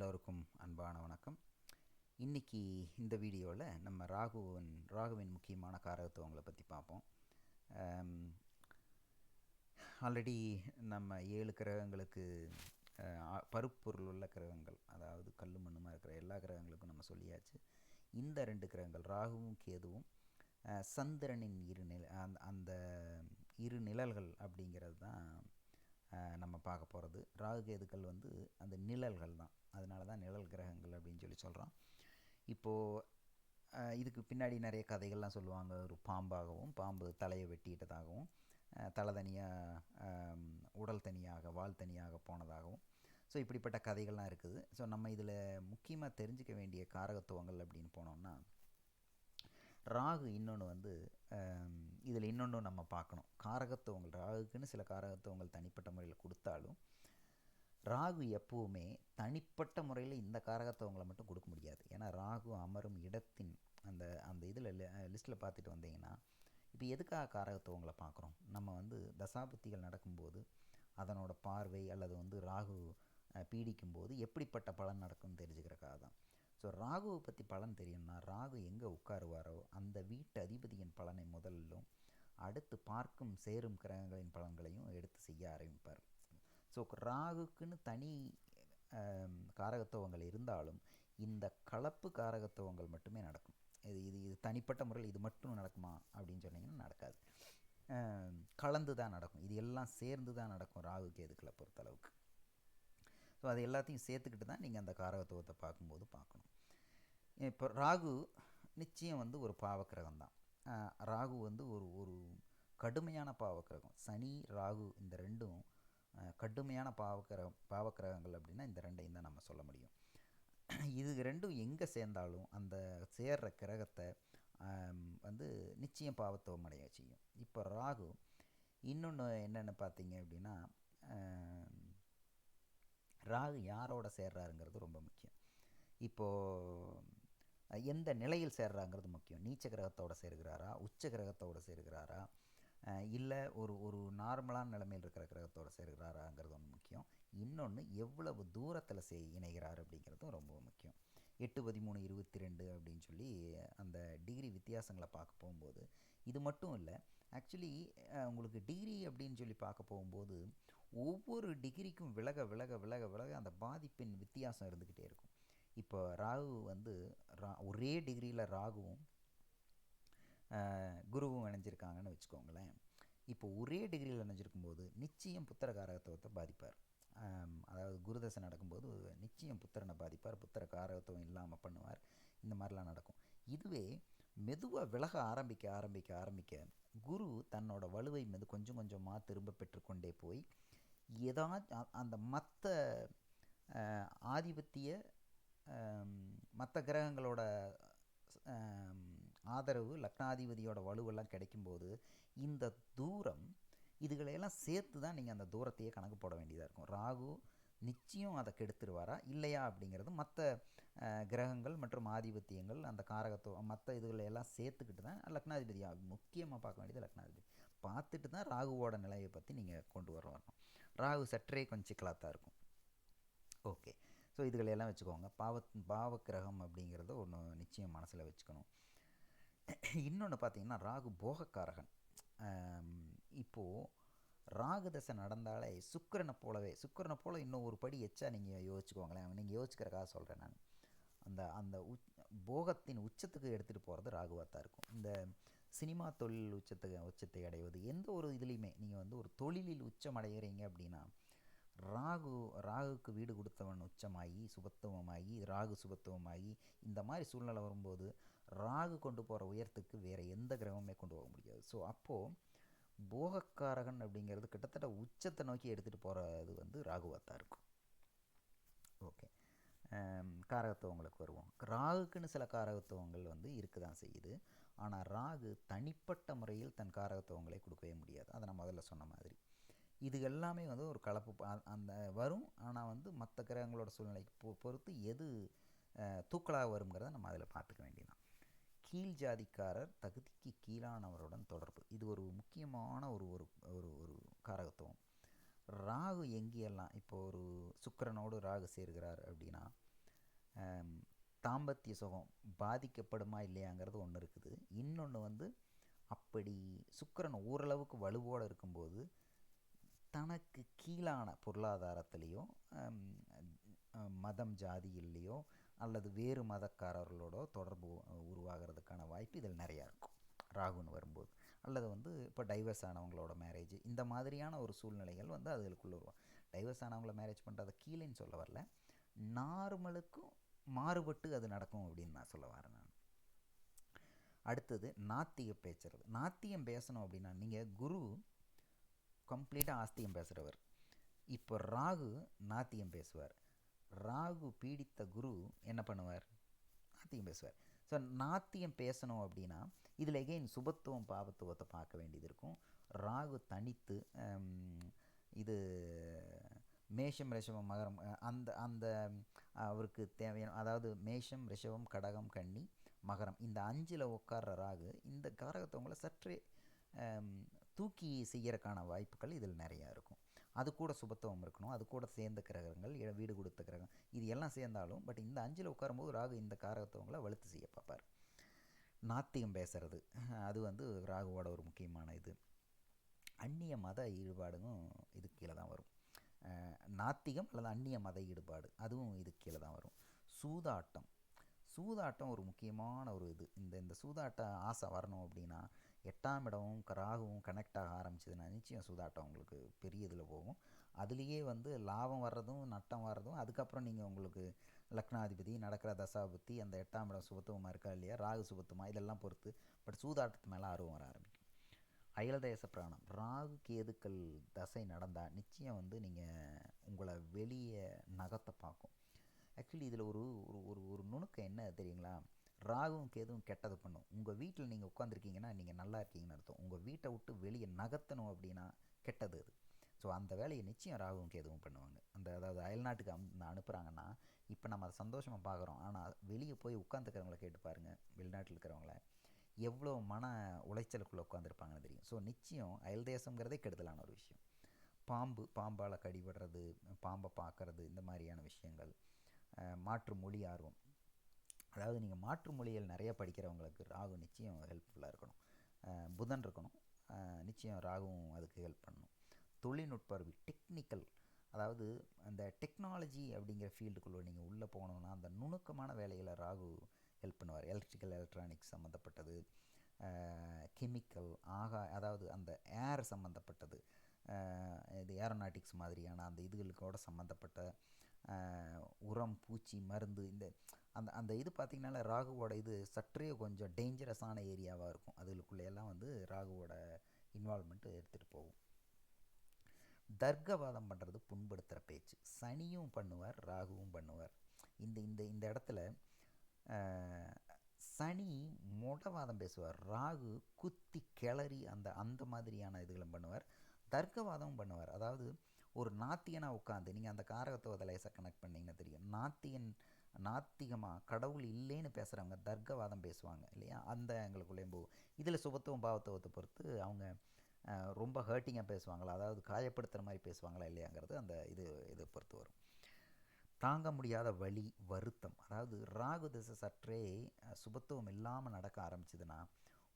எல்லோருக்கும் அன்பான வணக்கம். இன்றைக்கி இந்த வீடியோவில் நம்ம ராகுவின் ராகுவின் முக்கியமான காரகத்துவங்களை பற்றி பார்ப்போம். ஆல்ரெடி நம்ம ஏழு கிரகங்களுக்கு பருப்பொருள் உள்ள கிரகங்கள் அதாவது கல் மண்ணுமா இருக்கிற எல்லா கிரகங்களுக்கும் நம்ம சொல்லியாச்சு. இந்த ரெண்டு கிரகங்கள் ராகுவும் கேதுவும் சந்திரனின் இரு நில அந்த அந்த இரு நிழல்கள் அப்படிங்கிறது தான் நம்ம பார்க்க போகிறது ராகு கேதுக்கள் வந்து அந்த நிழல்கள் தான். அதனால தான் நிழல் கிரகங்கள் அப்படின்னு சொல்லி சொல்கிறோம் இப்போது இதுக்கு பின்னாடி நிறைய கதைகள்லாம் சொல்லுவாங்க. ஒரு பாம்பாகவும் பாம்பு தலையை வெட்டிட்டதாகவும் தலை தனியாக உடல் தனியாக வால் தனியாக போனதாகவும். ஸோ இப்படிப்பட்ட கதைகள்லாம் இருக்குது. ஸோ நம்ம இதில் முக்கியமாக தெரிஞ்சுக்க வேண்டிய காரகத்துவங்கள் அப்படின்னு போனோம்னா ராகு இன்னொன்று வந்து இதில் இன்னொன்று நம்ம பார்க்கணும். காரகத்துவங்கள் ராகுக்குன்னு சில காரகத்துவங்கள் தனிப்பட்ட முறையில் கொடுத்தாலும் ராகு எப்பவுமே தனிப்பட்ட முறையில் இந்த காரகத்துவங்களை மட்டும் கொடுக்க முடியாது. ஏன்னா ராகு அமரும் இடத்தின் அந்த அந்த இதில் லிஸ்ட்டில் பார்த்துட்டு வந்தீங்கன்னா இப்போ எதுக்காக காரகத்துவங்களை பார்க்குறோம்? நம்ம வந்து தசாபுத்திகள் நடக்கும்போது அதனோட பார்வை அல்லது வந்து ராகு பீடிக்கும்போது எப்படிப்பட்ட பலன் நடக்கும்னு தெரிஞ்சுக்கிறக்காக தான் ஸோ ராகுவை பற்றி பலன் தெரியும்னா ராகு எங்கே உட்காருவாரோ அந்த வீட்டு அதிபதியின் பலனை முதலிலும் அடுத்து பார்க்கும் சேரும் கிரகங்களின் பலன்களையும் எடுத்து செய்ய ஆரம்பிப்பார். ஸோ ராகுக்குன்னு தனி காரகத்துவங்கள் இருந்தாலும் இந்த கலப்பு காரகத்துவங்கள் மட்டுமே நடக்கும். இது இது இது தனிப்பட்ட முறையில் இது மட்டும் நடக்குமா அப்படின்னு சொன்னீங்கன்னா நடக்காது. கலந்து தான் நடக்கும். இது எல்லாம் சேர்ந்து தான் நடக்கும் ராகு கேதுக்களை பொறுத்தளவுக்கு. ஸோ அது எல்லாத்தையும் சேர்த்துக்கிட்டு தான் நீங்கள் அந்த காரகத்துவத்தை பார்க்கும்போது பார்க்கணும். இப்போ ராகு நிச்சயம் வந்து ஒரு பாவக்கிரகம் தான். ராகு வந்து ஒரு ஒரு கடுமையான பாவக்கிரகம். சனி ராகு இந்த ரெண்டும் கடுமையான பாவக்கிரகம் பாவக்கிரகங்கள் அப்படின்னா இந்த ரெண்டையும் தான் நம்ம சொல்ல முடியும். இது ரெண்டும் எங்கே சேர்ந்தாலும் அந்த சேர்ற கிரகத்தை வந்து நிச்சயம் பாவத்துவம் அடைய செய்யும். இப்போ ராகு இன்னொன்று என்னென்னு பார்த்தீங்க அப்படின்னா ராகு யாரோட சேர்றாருங்கிறது ரொம்ப முக்கியம். இப்போது எந்த நிலையில் சேர்றாங்கிறது முக்கியம். நீச்ச கிரகத்தோட சேர்கிறாரா? உச்ச கிரகத்தோட சேர்கிறாரா? இல்லை ஒரு ஒரு நார்மலான நிலைமையில் இருக்கிற கிரகத்தோட சேர்கிறாராங்கிறது ஒன்று முக்கியம். இன்னொன்று எவ்வளவு தூரத்தில் சே இணைகிறார் அப்படிங்கிறதும் ரொம்ப முக்கியம். எட்டு பதிமூணு இருபத்தி ரெண்டு அப்படின்னு சொல்லி அந்த டிகிரி வித்தியாசங்களை பார்க்க போகும்போது இது மட்டும் இல்லை ஆக்சுவலி உங்களுக்கு டிகிரி அப்படின்னு சொல்லி பார்க்க போகும்போது ஒவ்வொரு டிகிரிக்கும் விலக விலக விலக விலக அந்த பாதிப்பின் வித்தியாசம் இருந்துக்கிட்டே இருக்கும். இப்போ ராகு வந்து ரா ஒரே டிகிரியில் ராகுவும் குருவும் இணைஞ்சிருக்காங்கன்னு வச்சுக்கோங்களேன். இப்போ ஒரே டிகிரியில் இணைஞ்சிருக்கும் போது நிச்சயம் புத்திர காரகத்துவத்தை பாதிப்பார். அதாவது குருதசை நடக்கும்போது நிச்சயம் புத்திரனை பாதிப்பார் புத்திர காரகத்துவம் இல்லாமல் பண்ணுவார். இந்த மாதிரிலாம் நடக்கும். இதுவே மெதுவாக விலக ஆரம்பிக்க ஆரம்பிக்க ஆரம்பிக்க குரு தன்னோட வலுவை மீது கொஞ்சம் கொஞ்சமாக திரும்ப பெற்றுக்கொண்டே போய் ஏதாச்சும் அந்த மற்ற ஆதிபத்திய மற்ற கிரகங்களோட ஆதரவு லக்னாதிபதியோட வலுவெல்லாம் கிடைக்கும்போது இந்த தூரம் இதுகளையெல்லாம் சேர்த்து தான் நீங்கள் அந்த தூரத்தையே கணக்கு போட வேண்டியதாக இருக்கும். ராகு நிச்சயம் அதை கெடுத்துருவாரா? இல்லையா? அப்படிங்கிறது மற்ற கிரகங்கள் மற்றும் ஆதிபத்தியங்கள் அந்த காரகத்துவம் மற்ற இதுகளை எல்லாம் சேர்த்துக்கிட்டு தான் லக்னாதிபதி. முக்கியமாக பார்க்க வேண்டியது லக்னாதிபதி. பார்த்துட்டு தான் ராகுவோட நிலையை பற்றி நீங்கள் கொண்டு வர வரணும். ராகு சற்றே கொஞ்சம் சிக்கலாக இருக்கும். ஓகே. ஸோ இதுகளெல்லாம் வச்சுக்கோங்க. பாவ பாவக்கிரகம் அப்படிங்கிறத ஒன்று நிச்சயம் மனசில் வச்சுக்கணும். இன்னொன்று பார்த்தீங்கன்னா ராகு போகக்காரகன். இப்போது ராகு தசை நடந்தாலே சுக்கிரனை போலவே சுக்கரனை போல் இன்னும் ஒரு படி எச்சா நீங்கள் யோசிச்சுக்கோங்களேன். நீங்கள் யோசிக்கிறக்காக சொல்கிறேன் நான். அந்த அந்த உச் போகத்தின் உச்சத்துக்கு எடுத்துகிட்டு போகிறது ராகுவாக தான் இருக்கும். இந்த சினிமா தொழில் உச்சத்துக்கு உச்சத்தை அடைவது எந்த ஒரு இதுலேயுமே நீங்கள் வந்து ஒரு தொழிலில் உச்சம் அடைகிறீங்க அப்படின்னா ராகு ராகுக்கு வீடு கொடுத்தவன் உச்சமாகி சுபத்துவமாகி ராகு சுபத்துவமாகி இந்த மாதிரி சூழ்நிலை வரும்போது ராகு கொண்டு போகிற உயரத்துக்கு வேறு எந்த கிரகமுமே கொண்டு போக முடியாது. ஸோ அப்போது போகக்காரகன் அப்படிங்கிறது கிட்டத்தட்ட உச்சத்தை நோக்கி எடுத்துகிட்டு போகிறது வந்து ராகுவாக தான் இருக்கும் ஓகே காரகத்துவங்களுக்கு வருவோம். ராகுக்குன்னு சில காரகத்துவங்கள் வந்து இருக்க தான் செய்யுது. ஆனால் ராகு தனிப்பட்ட முறையில் தன் காரகத்துவங்களை கொடுக்கவே முடியாது. அதை நான் முதல்ல சொன்ன மாதிரி. இது எல்லாமே வந்து ஒரு கலப்பு. அந்த வரும். ஆனால் வந்து மற்ற கிரகங்களோட சூழ்நிலைக்கு பொ பொறுத்து எது தூக்களாக தூக்கலாக வருங்கிறத நம்ம அதில் பார்த்துக்க வேண்டியதான் கீழ் ஜாதிக்காரர் தகுதிக்கு கீழானவருடன் தொடர்பு. இது ஒரு முக்கியமான ஒரு ஒரு ஒரு ஒரு காரகத்துவம். ராகு எங்கேயெல்லாம் இப்போ ஒரு சுக்கரனோடு ராகு சேர்கிறார் அப்படின்னா தாம்பத்திய சுகம் பாதிக்கப்படுமா இல்லையாங்கிறது ஒன்று இருக்குது. இன்னொன்று வந்து அப்படி சுக்கரன் ஓரளவுக்கு வலுவோடு இருக்கும்போது தனக்கு கீழான பொருளாதாரத்திலேயோ மதம் ஜாதியிலேயோ அல்லது வேறு மதக்காரர்களோட தொடர்பு உருவாகிறதுக்கான வாய்ப்பு இதில் நிறையா இருக்கும். ராகுன்னு வரும்போது. அல்லது வந்து இப்போ டைவர்ஸ் ஆனவங்களோட மேரேஜ் இந்த மாதிரியான ஒரு சூழ்நிலைகள் வந்து அதுகளுக்குள்ளே வரும் டைவர்ஸ் ஆனவங்கள மேரேஜ் பண்ணுறத கீழேன்னு சொல்ல வரல. நார்மலுக்கும் மாறுபட்டு அது நடக்கும் அப்படின்னு நான் சொல்ல வரேன் நான். அடுத்தது நாத்தியம் பேசுறது. நாத்தியம் பேசணும் அப்படின்னா நீங்கள் குரு கம்ப்ளீட்டாக ஆஸ்தியம் பேசுகிறவர் இப்போ ராகு நாத்தியம் பேசுவார். ராகு பீடித்த குரு என்ன பண்ணுவார்? நாத்தியம் பேசுவார். ஸோ நாத்தியம் பேசணும் அப்படின்னா இதில் எகைன் சுபத்துவம் பாபத்துவத்தை பார்க்க வேண்டியது இருக்கும். ராகு தனித்து இது மேஷம் ரிஷமம் மகரம் அந்த அந்த அவருக்கு தேவையான அதாவது மேஷம் ரிஷபம் கடகம் கன்னி மகரம். இந்த அஞ்சில் உட்கார்ற ராகு இந்த காரகத்தவங்களை சற்றே தூக்கி செய்யறக்கான வாய்ப்புகள் இதில் நிறையா இருக்கும். அது கூட சுபத்துவம் இருக்கணும். அது கூட சேர்ந்த கிரகங்கள் வீடு கொடுத்த கிரகம் இது எல்லாம் சேர்ந்தாலும் பட் இந்த அஞ்சில் உட்காரும்போது ராகு இந்த காரகத்தவங்களை வலுத்து செய்ய பார்ப்பார். நாத்தியம் பேசுறது அது வந்து ராகுவோட ஒரு முக்கியமான இது. அந்நிய மத ஈடுபாடும் இது கீழே தான் வரும். நாத்திகம் அல்லது அந்நிய மத ஈடுபாடு அதுவும் இது கீழே தான் வரும். சூதாட்டம். சூதாட்டம் ஒரு முக்கியமான ஒரு இது. இந்த இந்த சூதாட்ட ஆசை வரணும் அப்படின்னா எட்டாம் இடமும் க- ராகுவும் கனெக்ட் ஆக ஆரம்பிச்சதுன்னா நிச்சயம் சூதாட்டம் உங்களுக்கு பெரிய இதில் போகும். அதுலேயே வந்து லாபம் வர்றதும் நட்டம் வர்றதும் அதுக்கப்புறம் நீங்கள் உங்களுக்கு லக்னாதிபதி நடக்கிற தசாபுத்தி அந்த எட்டாம் இடம் சுபத்துவமாக இருக்கா இல்லையா ராகு சுபத்துமா இதெல்லாம் பொறுத்து. பட் சூதாட்டத்து மேலே ஆர்வம் வர ஆரம்பிக்கும். அயல்தேச பிராணம். ராகு கேதுக்கள் தசை நடந்தால் நிச்சயம் வந்து நீங்கள் உங்களை வெளியே நகத்தை பார்க்கும். ஆக்சுவலி இதில் ஒரு ஒரு ஒரு ஒரு நுணுக்கம் என்ன தெரியுங்களா? ராகுவும் கேதுவும் கெட்டது பண்ணும். உங்கள் வீட்டில் நீங்கள் உட்காந்துருக்கீங்கன்னா நீங்கள் நல்லா இருக்கீங்கன்னு அர்த்தம். உங்கள் வீட்டை விட்டு வெளியே நகர்த்தணும் அப்படின்னா கெட்டது அது. ஸோ அந்த வேலையை நிச்சயம் ராகுவும் கேதுவும் பண்ணுவாங்க. அந்த அதாவது அயல்நாட்டுக்கு அம் அனுப்புகிறாங்கன்னா இப்போ நம்ம அதை சந்தோஷமாக பார்க்குறோம். ஆனால் வெளியே போய் உட்காந்துக்கிறவங்கள கேட்டு பாருங்கள் வெளிநாட்டில் இருக்கிறவங்கள. எவ்வளோ மன உளைச்சலுக்குள்ளே உட்காந்துருப்பாங்கன்னு தெரியும். ஸோ நிச்சயம் அயல் தேசங்கிறதே கெடுதலான ஒரு விஷயம். பாம்பு பாம்பால் கடிபடுறது பாம்பை பார்க்குறது இந்த மாதிரியான விஷயங்கள் மாற்று மொழி ஆர்வம். அதாவது நீங்கள் மாற்று மொழிகள் நிறைய படிக்கிறவங்களுக்கு ராகு நிச்சயம் ஹெல்ப்ஃபுல்லாக இருக்கணும். புதன் இருக்கணும். நிச்சயம் ராகுவும் அதுக்கு ஹெல்ப் பண்ணணும். தொழில்நுட்ப அறிவு டெக்னிக்கல் அதாவது அந்த டெக்னாலஜி அப்படிங்கிற ஃபீல்டுக்குள்ளே நீங்கள் உள்ளே போகணுன்னா அந்த நுணுக்கமான வேலைகளை ராகு ஹெல்ப் பண்ணுவார். எலக்ட்ரிக்கல் எலக்ட்ரானிக்ஸ் சம்மந்தப்பட்டது. கெமிக்கல் ஆகா அதாவது அந்த ஏர் சம்மந்தப்பட்டது. இது ஏரோநாட்டிக்ஸ் மாதிரியான அந்த இதுகளுக்கோட சம்மந்தப்பட்ட உரம் பூச்சி மருந்து இந்த அந்த அந்த இது பார்த்திங்கனால ராகுவோட இது சற்றே கொஞ்சம் டேஞ்சரஸான ஏரியாவாக இருக்கும். அதுகளுக்குள்ளேயெல்லாம் வந்து ராகுவோட இன்வால்மெண்ட்டு எடுத்துகிட்டு போகும். தர்க்கவாதம் பண்ணுறது புண்படுத்துகிற பேச்சு. சனியும் பண்ணுவார் ராகுவும் பண்ணுவார். இந்த இந்த இந்த இடத்துல சனி மொடவாதம் பேசுவார். ராகு குத்தி கிளறி அந்த அந்த மாதிரியான இதுகளை பண்ணுவார். தர்க்கவாதமும் பண்ணுவார். அதாவது ஒரு நாத்தியனாக உட்காந்து நீங்கள் அந்த காரகத்துவத்தை லேசாக கனெக்ட் பண்ணீங்கன்னா தெரியும். நாத்தியன் நாத்திகமாக கடவுள் இல்லைன்னு பேசுகிறவங்க தர்க்கவாதம் பேசுவாங்க இல்லையா? அந்த எங்களுக்குள்ளேயும் போகும். இதில் சுபத்துவம் பாவத்துவத்தை பொறுத்து அவங்க ரொம்ப ஹர்ட்டிங்காக பேசுவாங்களா? அதாவது காயப்படுத்துகிற மாதிரி பேசுவாங்களா இல்லையாங்கிறது அந்த இது இதை பொறுத்து வரும். தாங்க முடியாத வழி வருத்தம். அதாவது ராகு திசை சற்றே சுபத்துவம் இல்லாமல் நடக்க ஆரம்பிச்சதுன்னா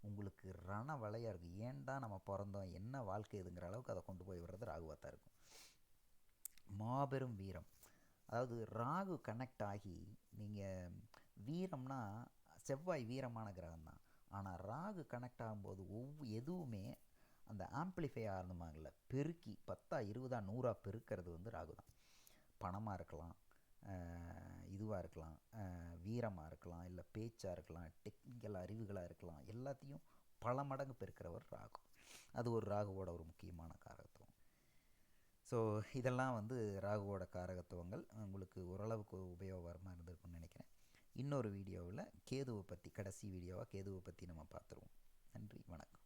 உங்களுக்கு ரண வலையாக இருக்கும் ஏன்டா நம்ம பிறந்தோம்? என்ன வாழ்க்கை இதுங்கிற அளவுக்கு அதை கொண்டு போய் விடுறது ராகுவாக தான் இருக்கும். மாபெரும் வீரம். அதாவது ராகு கனெக்ட் ஆகி நீங்கள் வீரம்னா செவ்வாய் வீரமான கிரகம் தான். ஆனால் ராகு கனெக்ட் ஆகும்போது ஒவ்வொரு எதுவுமே அந்த ஆம்ப்ளிஃபை ஆரம்பமாகல பெருக்கி பத்தா இருபதா நூறா பெருக்கிறது வந்து ராகு தான் பணமாக இருக்கலாம். இதுவாக இருக்கலாம். வீரமாக இருக்கலாம் இல்லை பேச்சாக இருக்கலாம் டெக்னிக்கல் அறிவுகளாக இருக்கலாம். எல்லாத்தையும் பல மடங்கு பெருக்கிறவர் ராகு. அது ஒரு ராகுவோட ஒரு முக்கியமான காரகத்துவம். ஸோ இதெல்லாம் வந்து ராகுவோட காரகத்துவங்கள். உங்களுக்கு ஓரளவுக்கு உபயோகமாக இருந்திருக்கும்னு நினைக்கிறேன். இன்னொரு வீடியோவில் கேதுவை பற்றி கடைசி வீடியோவாக கேதுவை பற்றி நம்ம பார்த்துருவோம். நன்றி வணக்கம்.